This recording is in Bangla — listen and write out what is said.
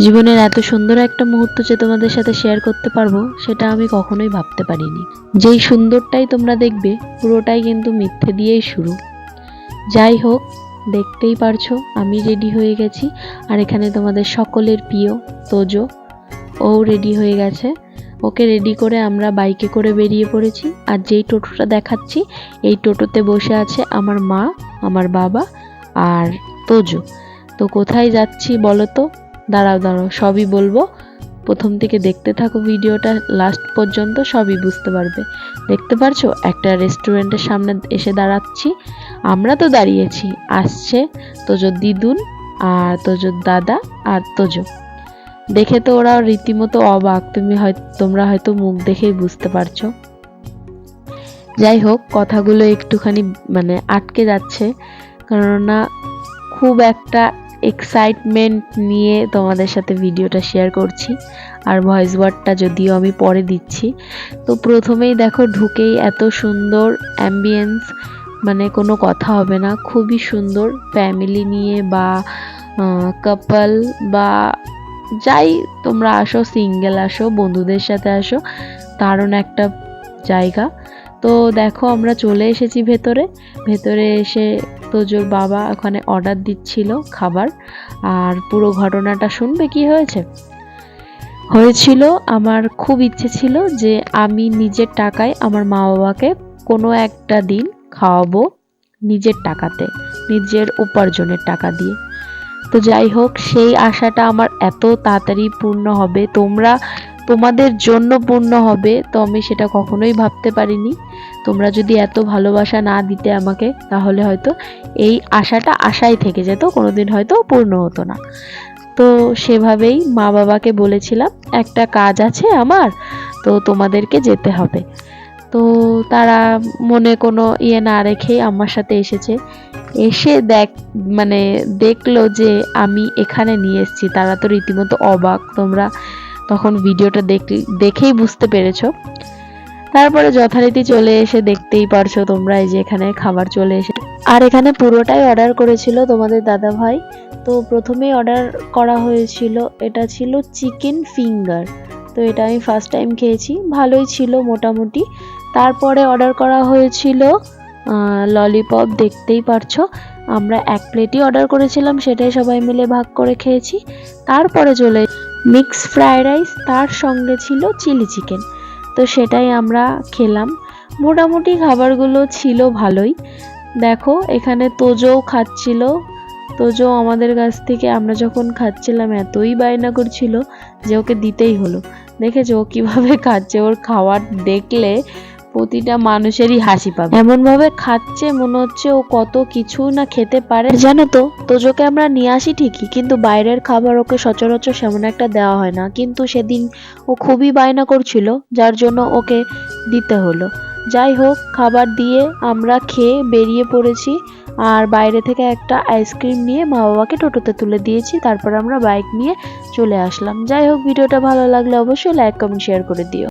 জীবনের এত সুন্দর একটা মুহূর্ত যে তোমাদের সাথে শেয়ার করতে পারব, সেটা আমি কখনোই ভাবতে পারিনি। যেই সুন্দরটাই তোমরা দেখবে, পুরোটাই কিন্তু মিথ্যে দিয়েই শুরু। যাই হোক, দেখতেই পারছ, আমি রেডি হয়ে গেছি। আর এখানে তোমাদের সকলের প্রিয় তোজো, ও রেডি হয়ে গেছে। ওকে রেডি করে আমরা বাইকে করে বেরিয়ে পড়েছি। আর যেই টোটোটা দেখাচ্ছি, এই টোটোতে বসে আছে আমার মা, আমার বাবা আর তোজো। তো কোথায় যাচ্ছি বলো তো? দাঁড়াও দাঁড়াও, সবই বলব। প্রথম থেকে দেখতে থাকো ভিডিওটা লাস্ট পর্যন্ত সবই বুঝতে পারবে। দেখতে পারছ? একটা রেস্টুরেন্টের সামনে এসে দাঁড়াচ্ছি। আমরা তো দাঁড়িয়েছি। আসছে তোজোর দিদুন আর তোজোর দাদা আর তোজো। দেখে তো ওরা রীতিমতো অবাক। তুমি হয় তোমরা হয়তো মুখ দেখেই বুঝতে পারছ। যাই হোক, কথাগুলো একটুখানি মানে আটকে যাচ্ছে। কেননা খুব একটা এক্সাইটমেন্ট নিয়ে তোমাদের সাথে ভিডিওটা শেয়ার করছি। আর ভয়েস ওয়ার্ডটা যদিও আমি পরে দিচ্ছি। তো প্রথমেই দেখো, ঢুকেই এত সুন্দর অ্যাম্বিয়েন্স মানে কোনো কথা হবে না। খুবই সুন্দর ফ্যামিলি নিয়ে বা কাপল বা যাই তোমরা আসো সিঙ্গেল আসো, বন্ধুদের সাথে আসো, দারুণ একটা জায়গা। তো দেখো আমরা চলে এসেছি ভেতরে। ভেতরে এসে তোজোর বাবা ওখানে অর্ডার দিচ্ছিল খাবার। আর পুরো ঘটনাটা শুনবে কি হয়েছে? হয়েছিল, আমার খুব ইচ্ছে ছিল যে আমি নিজের টাকায় আমার মা বাবাকে কোনো একটা দিন খাওয়াবো নিজের টাকাতে, নিজের উপার্জনের টাকা দিয়ে। তো যাই হোক, সেই আশাটা আমার এত তাড়াতাড়ি পূর্ণ হবে, তোমরা তোমাদের জন্য পূর্ণ হবে, তো আমি সেটা কখনোই ভাবতে পারিনি। তোমরা যদি এত ভালোবাসা না দিতে আমাকে, তাহলে হয়তো এই আশাটা আশাই থেকে যেত, কোনোদিন হয়তো পূর্ণ হতো না। তো সেভাবেই মা বাবাকে বলেছিলাম, একটা কাজ আছে আমার, তো তোমাদেরকে যেতে হবে। তো তারা মনে কোনো ইয়ে না রেখেই আমার সাথে এসেছে। এসে দেখ মানে দেখল যে আমি এখানে নিয়ে এসেছি। তারা তো রীতিমতো অবাক। তোমরা তখন ভিডিওটা দেখেই বুঝতে পেরেছ। তারপরে যথারীতি চলে এসে দেখতেই পারছ তোমরা এই যে এখানে খাবার চলে এসে আর এখানে পুরোটাই অর্ডার করেছিল তোমাদের দাদা ভাই তো প্রথমেই অর্ডার করা হয়েছিল, এটা ছিল চিকেন ফিঙ্গার তো এটা আমি ফার্স্ট টাইম খেয়েছি, ভালোই ছিল মোটামুটি। তারপরে অর্ডার করা হয়েছিল ললিপপ দেখতেই পারছ। আমরা এক প্লেটই অর্ডার করেছিলাম, সেটাই সবাই মিলে ভাগ করে খেয়েছি। তারপরে চলে মিক্স ফ্রায়েড রাইস তার সঙ্গে ছিল চিলি চিকেন তো সেটাই আমরা খেলাম। মোটামুটি খাবারগুলো ছিল ভালোই। দেখো, এখানে তোজও খাচ্ছিল। তোজো আমাদের কাছ থেকে, আমরা যখন খাচ্ছিলাম, এতই বায়না করছিল যে ওকে দিতেই হলো। দেখেছ ও কীভাবে খাচ্ছে? ওর খাওয়ার দেখলে প্রতিটা মানুষেরই হাসি পাবে। এমন ভাবে খাচ্ছে মনে হচ্ছে ও কত কিছু না খেতে পারে। জানো তো, তোজোকে আমরা নিয়ে আসি ঠিকই, কিন্তু বাইরের খাবার ওকে সচরাচর সেমন একটা দেওয়া হয় না। কিন্তু সেদিন ও খুবই বায়না করছিল, যার জন্য ওকে দিতে হলো। যাই হোক, খাবার দিয়ে আমরা খেয়ে বেরিয়ে পড়েছি আর বাইরে থেকে একটা আইসক্রিম নিয়ে মা বাবাকে টোটোতে তুলে দিয়েছি, তারপর আমরা বাইক নিয়ে চলে আসলাম। যাই হোক, ভিডিওটা ভালো লাগলে অবশ্যই লাইক, কমেন্ট, শেয়ার করে দিও।